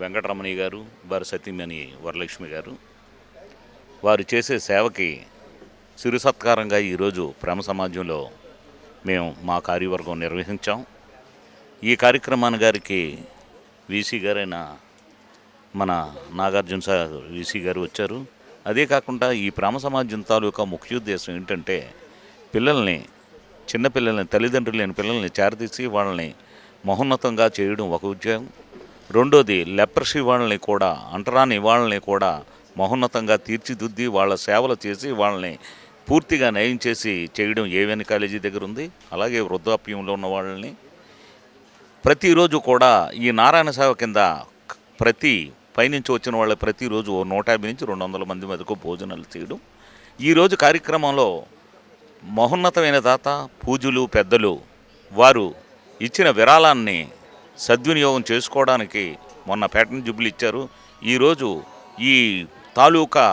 వెంకటరమణి గారు వారి సతీమణి వరలక్ష్మి గారు వారు చేసే సేవకి సిరు సత్కారంగా ఈరోజు ప్రేమ సమాజంలో మేము మా కార్యవర్గం నిర్వహించాం. ఈ కార్యక్రమాన్ని గారికి వీసీ గారైన మన నాగార్జున సార్ వీసీ గారు వచ్చారు. అదే కాకుండా ఈ ప్రేమ సమాజం తాలూకా ముఖ్య ఉద్దేశం ఏంటంటే పిల్లల్ని చిన్నపిల్లల్ని తల్లిదండ్రులు లేని పిల్లల్ని చేరదీసి వాళ్ళని మహోన్నతంగా చేయడం ఒక ఉద్యోగం. రెండోది లెప్రసీ వాళ్ళని కూడా అంటరాని వాళ్ళని కూడా మహోన్నతంగా తీర్చిదిద్ది వాళ్ళ సేవలు చేసి వాళ్ళని పూర్తిగా నయం చేసి చేయడం ఏవెన్ కాలేజీ దగ్గర ఉంది అలాగే వృద్ధాప్యంలో ఉన్న వాళ్ళని. ప్రతిరోజు కూడా ఈ నారాయణ సేవ కింద ప్రతి పైనుంచి వచ్చిన వాళ్ళ ప్రతిరోజు ఓ నూట యాభై నుంచి రెండు వందల మంది వరకు భోజనాలు చేయడం. ఈరోజు కార్యక్రమంలో మహోన్నతమైన దాత పూజలు పెద్దలు వారు ఇచ్చిన విరాళాన్ని సద్వినియోగం చేసుకోవడానికి మొన్న పేటన్ జుబ్బులు ఇచ్చారు. ఈరోజు ఈ తాలూకా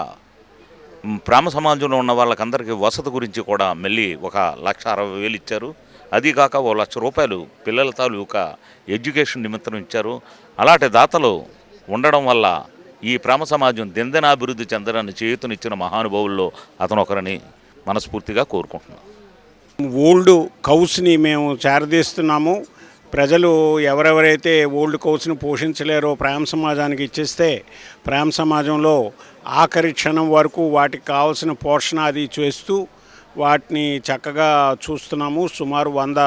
ప్రేమ సమాజంలో ఉన్న వాళ్ళకందరికీ వసతి గురించి కూడా మళ్ళీ ఒక లక్ష అరవై వేలు ఇచ్చారు. అది కాక ఓ లక్ష రూపాయలు పిల్లల తాలూకా ఎడ్యుకేషన్ నిమిత్తం ఇచ్చారు. అలాంటి దాతలు ఉండడం వల్ల ఈ ప్రేమ సమాజం దిందనాభివృద్ధి చెందడాన్ని చేతునిచ్చిన మహానుభావుల్లో అతను ఒకరని మనస్ఫూర్తిగా కోరుకుంటున్నాను. ఓల్డ్ కౌస్ని మేము చేరదీస్తున్నాము. ప్రజలు ఎవరెవరైతే ఓల్డ్ కౌస్ని పోషించలేరో ప్రేమ సమాజానికి ఇచ్చేస్తే ప్రేమ సమాజంలో ఆఖరి క్షణం వరకు వాటికి కావాల్సిన పోషణ అది చేస్తూ వాటిని చక్కగా చూస్తున్నాము. సుమారు వంద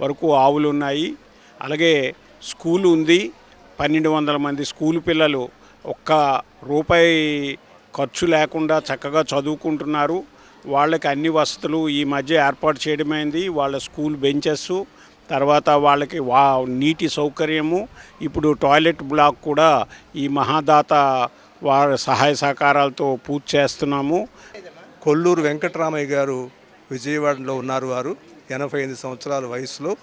వరకు ఆవులు ఉన్నాయి అలాగే స్కూల్ ఉంది. పన్నెండు వందల మంది స్కూల్ పిల్లలు ఒక్క రూపాయి ఖర్చు లేకుండా చక్కగా చదువుకుంటున్నారు. వాళ్ళకి అన్ని వసతులు ఈ మధ్య ఏర్పాటు చేయడమైంది. వాళ్ళ స్కూల్ బెంచెస్ తర్వాత వాళ్ళకి వా నీటి సౌకర్యము ఇప్పుడు టాయిలెట్ బ్లాక్ కూడా ఈ మహాదాత వారి సహాయ సహకారాలతో పూర్తి చేస్తున్నాము. కొల్లూరు వెంకటరామయ్య గారు విజయవాడలో ఉన్నారు వారు. ఎనభై ఎనిమిది సంవత్సరాల వయసులో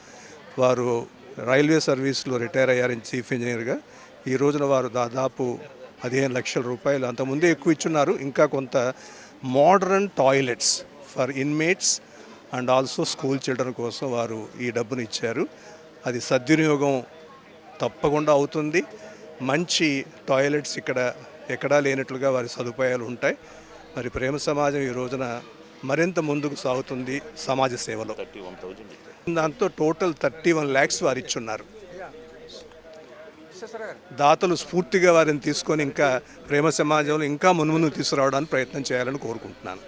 వారు రైల్వే సర్వీస్లో రిటైర్ అయ్యారని చీఫ్ ఇంజనీర్గా. ఈ రోజున వారు దాదాపు పదిహేను లక్షల రూపాయలు అంతకుముందే ఎక్కువ ఇచ్చున్నారు. ఇంకా కొంత modern toilets for inmates and also school children కోసం వారు ఈ డబ్బును ఇచ్చారు. అది సద్వినియోగం తప్పకుండా అవుతుంది. మంచి టాయిలెట్స్ ఇక్కడ ఎక్కడా లేనట్లుగా వారి సదుపాయాలు ఉంటాయి. మరి ప్రేమ సమాజం ఈ రోజున మరింత ముందుకు సాగుతుంది సమాజ సేవలో. దాంతో టోటల్ థర్టీ వన్ ల్యాక్స్ వారు ఇచ్చున్నారు. దాతలు స్ఫూర్తిగా వారిని తీసుకొని ఇంకా ప్రేమ సమాజంలో ఇంకా మున్మును తీసుకురావడానికి ప్రయత్నం చేయాలని కోరుకుంటున్నాను.